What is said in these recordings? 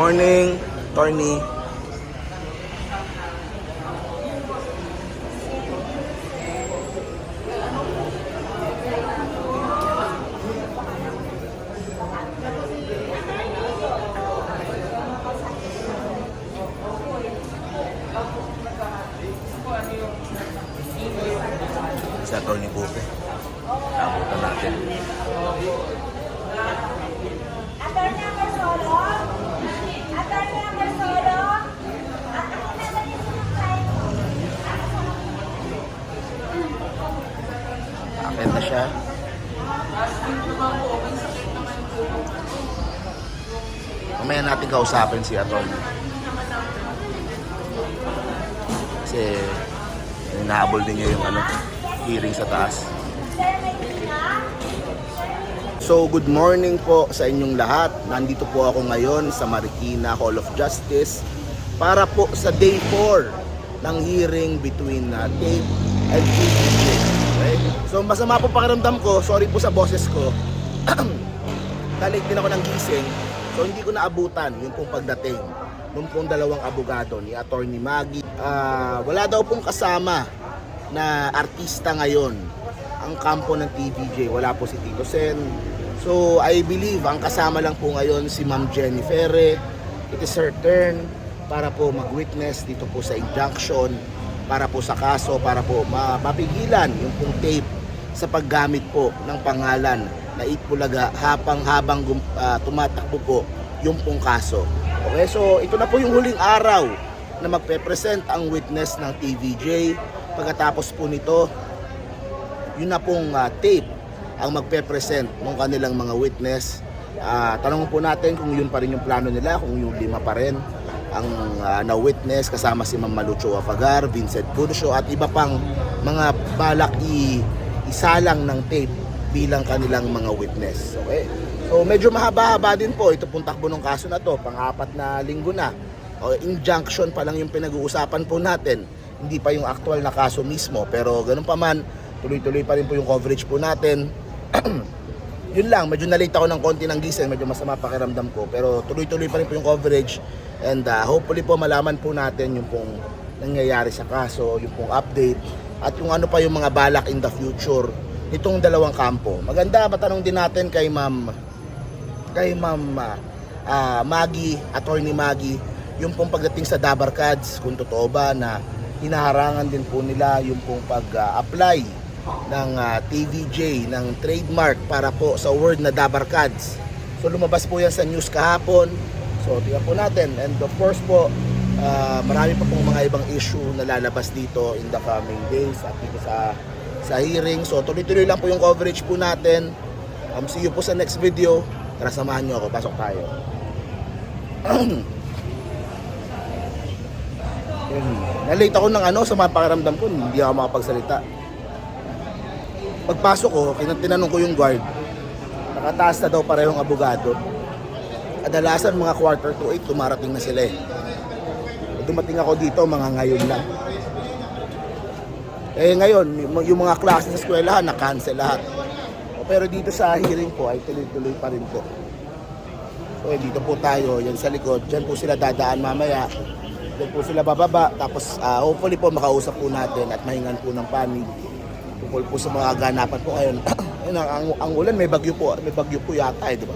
morning, Tony. Si Atty. Bupe. Nabutan natin. Attorney number solo. Attorney number solo. At ako na ba yung Akin siya. Mamaya natin kausapin si Atty. Kasi hinahabol din niya yung ano, hearing sa taas. So, good morning po sa inyong lahat. Nandito po ako ngayon sa Marikina Hall of Justice para po sa day 4 ng hearing between uh, Dave and PPJ. So, masama po pakiramdam ko. Sorry po sa boses ko. Nalik din ako ng gising. So, hindi ko naabutan yung pong pagdating nung pong dalawang abogado ni Attorney Maggie. Ah, wala daw pong kasama na artista ngayon ang kampo ng TVJ. Wala po si Tito Sen. So, I believe ang kasama lang po ngayon si Ma'am Jenny Ferre. It is her turn para po mag-witness dito po sa injunction, para po sa kaso, para po ma- mapigilan yung pong tape sa paggamit po ng pangalan na Itbulaga habang habang ah, tumatakbo po yung pong kaso. Okay, so ito na po yung huling araw na magpe-present ang witness ng TVJ. Pagkatapos po nito, yun na pong ah, tape ang magpe-present ng kanilang mga witness. Ah, tanong po natin kung yun pa rin yung plano nila, kung yung lima pa rin ang ah, na-witness kasama si Ma'am Malucho Afagar, Vincent Curcio at iba pang mga balak i isalang ng tape bilang kanilang mga witness. Okay? So medyo mahaba-haba din po ito pong takbo ng kaso na to, pang-apat na linggo na. O, injunction pa lang yung pinag-uusapan po natin, hindi pa yung actual na kaso mismo. Pero ganun pa man, tuloy-tuloy pa rin po yung coverage po natin. yun lang, medyo nalate ako ng konti ng gising, medyo masama pakiramdam ko. Pero tuloy-tuloy pa rin po yung coverage. And uh, hopefully po malaman po natin yung pong nangyayari sa kaso, yung pong update, at yung ano pa yung mga balak in the future nitong dalawang kampo. Maganda, matanong din natin kay Ma'am kay Ma'am ah, ah, Maggie, Attorney Maggie, yung pong pagdating sa Dabar Cards, kung totoo ba na hinaharangan din po nila yung pong pag-apply ng ah, TVJ, ng trademark para po sa word na Dabar Cards. So lumabas po yan sa news kahapon. So tingnan po natin. And of course po, ah, marami pa pong mga ibang issue na lalabas dito in the coming days at dito sa sa hearing. So tuloy-tuloy lang po yung coverage po natin. Um, see you po sa next video. Tara samahan nyo ako. Pasok tayo. Nalate ako ng ano sa mga pakiramdam ko. Hindi ako makapagsalita. Pagpasok ko, tinanong ko yung guard. Nakataas na daw parehong abogado. Kadalasan mga quarter to eight, tumarating na sila eh. Dumating ako dito, mga ngayon lang. Eh ngayon, yung- mga klase sa eskwelahan, na-cancel lahat. Pero dito sa hearing po ay tuloy-tuloy pa rin po. So eh, dito po tayo, yan sa likod. Diyan po sila dadaan mamaya. Diyan po sila bababa. Tapos ah, hopefully po makausap po natin at mahingan po ng panig. Tungkol po sa mga ganapan po ngayon. Ayun, ang, ang, ang ulan may bagyo po. May bagyo po yata eh, di ba?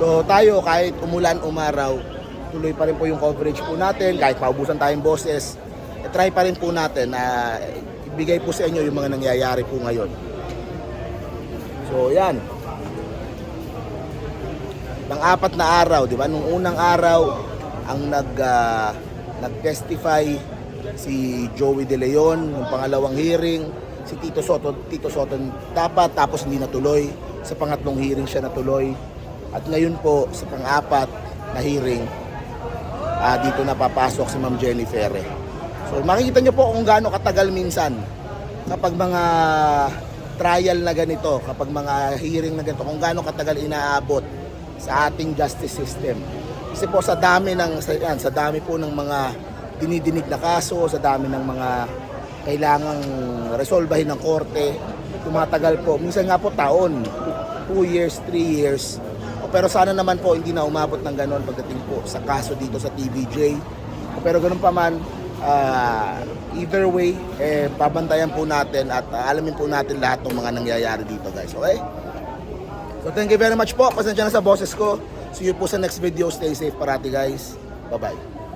So tayo kahit umulan, umaraw, tuloy pa rin po yung coverage po natin. Kahit paubusan tayong boses, eh, try pa rin po natin na ibigay po sa inyo yung mga nangyayari po ngayon. So yan. Nang apat na araw, di ba? Nung unang araw, ang nag ah, nag-testify si Joey De Leon, yung pangalawang hearing, si Tito Soto, Tito Soto dapat tapos hindi natuloy. Sa pangatlong hearing siya natuloy. At ngayon po sa pang-apat na hearing, ah, dito na papasok si Ma'am Jenny Ferre. So makikita nyo po kung gaano katagal minsan kapag mga trial na ganito, kapag mga hearing na ganito, kung gaano katagal inaabot sa ating justice system. Kasi po sa dami ng sa, yan, sa dami po ng mga dinidinig na kaso, sa dami ng mga kailangang resolbahin ng korte, tumatagal po. Minsan nga po taon, 2 years, 3 years, Pero sana naman po hindi na umabot ng ganon pagdating po sa kaso dito sa TVJ. Pero ganun pa man, ah, either way, eh, pabantayan po natin at ah, alamin po natin lahat ng mga nangyayari dito guys. Okay? So thank you very much po. Pasensya na sa boses ko. See you po sa next video. Stay safe parati guys. Bye-bye.